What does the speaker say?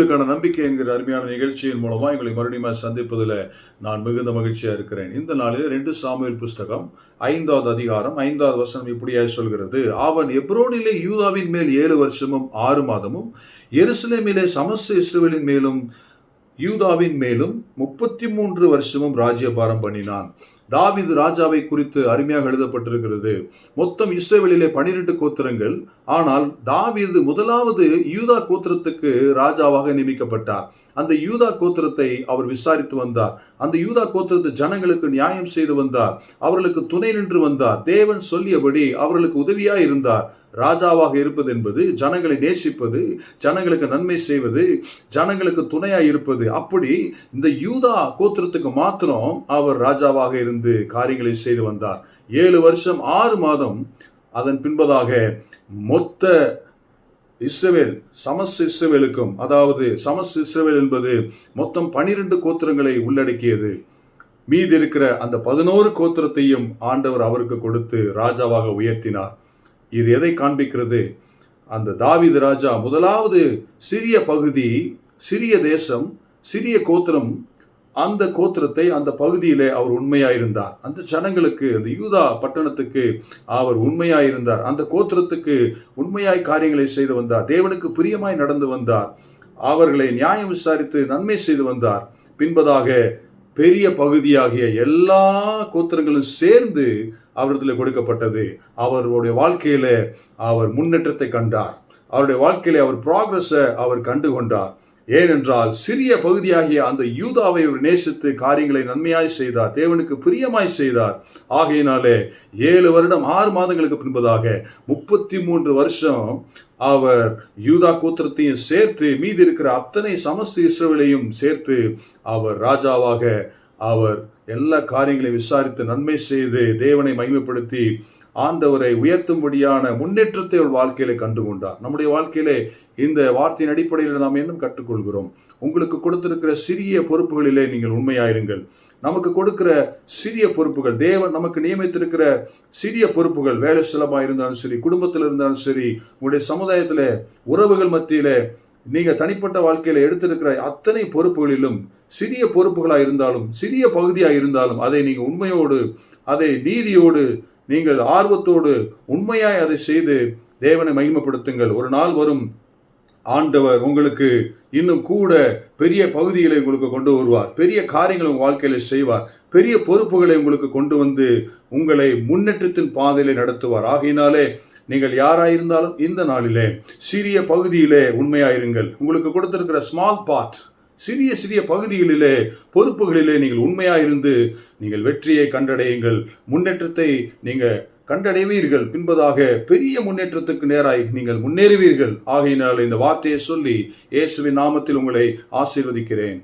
உங்களுக்கான நம்பிக்கை என்கிற அருமையான நிகழ்ச்சியின் மூலமா எங்களை மறுபடியும் சந்திப்பதில் நான் மிகுந்த மகிழ்ச்சியா இருக்கிறேன். இந்த நாளில் ரெண்டு சாமுவேல் புஸ்தகம் ஐந்தாவது அதிகாரம் ஐந்தாவது வசனம் இப்படியாக சொல்கிறது. அவன் எப்ரோனிலே யூதாவின் மேல் ஏழு வருஷமும் ஆறு மாதமும் எருசலேமிலே சமஸ்த இஸ்ரேலின் மேலும் யூதாவின் மேலும் முப்பத்தி மூன்று வருஷமும் ராஜ்யபாரம் பண்ணினான். தாவிது ராஜாவை குறித்து அருமையாக எழுதப்பட்டிருக்கிறது. மொத்தம் இஸ்ரேலிலே பனிரெண்டு கோத்திரங்கள். ஆனால் தாவிது முதலாவது யூதா கோத்திரத்துக்கு ராஜாவாக நியமிக்கப்பட்டார். அந்த யூதா கோத்திரத்தை அவர் விசாரித்து வந்தார். அந்த யூதா கோத்திரத்து ஜனங்களுக்கு நியாயம் செய்து வந்தார். அவர்களுக்கு துணை நின்று வந்தார். தேவன் சொல்லியபடி அவர்களுக்கு உதவியாக இருந்தார். ராஜாவாக இருப்பது என்பது ஜனங்களை நேசிப்பது ஜனங்களுக்கு நன்மை செய்வது ஜனங்களுக்கு துணையாக இருப்பது. அப்படி இந்த யூதா கோத்திரத்துக்கு மாத்திரம் அவர் ராஜாவாக இருந்து காரியங்களை செய்து வந்தார். ஏழு வருஷம் ஆறு மாதம் அதன் பின்பதாக மொத்த இஸ்ரவேல் சமஸ் இஸ்ரவேலுக்கும் அதாவது சமஸ் இஸ்ரவேல் என்பது மொத்தம் பனிரெண்டு கோத்திரங்களை உள்ளடக்கியது. மீதி இருக்கிற அந்த பதினோரு கோத்திரத்தையும் ஆண்டவர் அவருக்கு கொடுத்து ராஜாவாக உயர்த்தினார். இது எதை காண்பிக்கிறது? அந்த தாவீது ராஜா முதலாவது சிறிய பகுதி சிறிய தேசம் சிறிய கோத்திரம் அந்த கோத்திரத்தை அந்த பகுதியிலே அவர் உண்மையாயிருந்தார். அந்த ஜனங்களுக்கு அந்த யூதா பட்டணத்துக்கு அவர் உண்மையாயிருந்தார். அந்த கோத்திரத்துக்கு உண்மையாய் காரியங்களை செய்து வந்தார். தேவனுக்கு பிரியமாய் நடந்து வந்தார். அவர்களை நியாயம் விசாரித்து நன்மை செய்து வந்தார். பின்பதாக பெரிய பகுதியாகிய எல்லா கோத்திரங்களும் சேர்ந்து அவரிடத்தில் கொடுக்கப்பட்டது. அவருடைய வாழ்க்கையில அவர் முன்னேற்றத்தை கண்டார். அவருடைய வாழ்க்கையில அவர் ப்ராக்ரஸை அவர் கண்டு கொண்டார் ஏனென்றால் சிறிய பகுதியாகிய அந்த யூதாவை ஒரு நேசித்து காரியங்களை நன்மையாய் செய்தார் தேவனுக்கு பிரியமாய் செய்தார். ஆகையினாலே ஏழு வருடம் ஆறு மாதங்களுக்கு பின்பதாக முப்பத்தி மூன்று வருஷம் அவர் யூதா கோத்திரத்தையும் சேர்த்து மீதி இருக்கிற அத்தனை சமஸ்த இஸ்ரவேலையும் சேர்த்து அவர் ராஜாவாக அவர் எல்லா காரியங்களையும் விசாரித்து நன்மை செய்து தேவனை மகிமைப்படுத்தி ஆண்டவரை உயர்த்தும்படியான முன்னேற்றத்தை ஒரு வாழ்க்கையிலே கண்டு கொண்டார் நம்முடைய வாழ்க்கையிலே இந்த வார்த்தையின் அடிப்படையில் நாம் இன்னும் கற்றுக்கொள்கிறோம். உங்களுக்கு கொடுத்திருக்கிற சிறிய பொறுப்புகளிலே நீங்கள் உண்மையாயிருங்கள். நமக்கு கொடுக்கிற சிறிய பொறுப்புகள் தேவன் நமக்கு நியமித்திருக்கிற சிறிய பொறுப்புகள் வேலை சுலபமாக இருந்தாலும் சரி குடும்பத்தில் இருந்தாலும் சரி உங்களுடைய சமுதாயத்தில் உறவுகள் மத்தியில் நீங்கள் தனிப்பட்ட வாழ்க்கையில் எடுத்திருக்கிற அத்தனை பொறுப்புகளிலும் சிறிய பொறுப்புகளாக இருந்தாலும் சிறிய பகுதியாக இருந்தாலும் அதை நீங்கள் உண்மையோடு அதை நீதியோடு நீங்கள் ஆர்வத்தோடு உண்மையாய் அதை செய்து தேவனை மகிமைப்படுத்துங்கள். ஒரு நாள் வரும் ஆண்டவர் உங்களுக்கு இன்னும் கூட பெரிய பகுதிகளை உங்களுக்கு கொண்டு வருவார். பெரிய காரியங்களை உங்கள் வாழ்க்கையில் செய்வார். பெரிய பொறுப்புகளை உங்களுக்கு கொண்டு வந்து உங்களை முன்னேற்றத்தின் பாதையில நடத்துவார். ஆகையினாலே நீங்கள் யாராயிருந்தாலும் இந்த நாளிலே சிறிய பகுதியிலே உண்மையாயிருங்கள். உங்களுக்கு கொடுத்திருக்கிற ஸ்மால் பார்ட் சிறிய சிறிய பகுதிகளிலே பொறுப்புகளிலே நீங்கள் உண்மையாயிருந்து நீங்கள் வெற்றியை கண்டடையுங்கள். முன்னேற்றத்தை நீங்கள் கண்டடைவீர்கள். பின்பதாக பெரிய முன்னேற்றத்துக்கு நேராய் நீங்கள் முன்னேறுவீர்கள். ஆகையினால் இந்த வார்த்தையை சொல்லி இயேசுவின் நாமத்தில் உங்களை ஆசீர்வதிக்கிறேன்.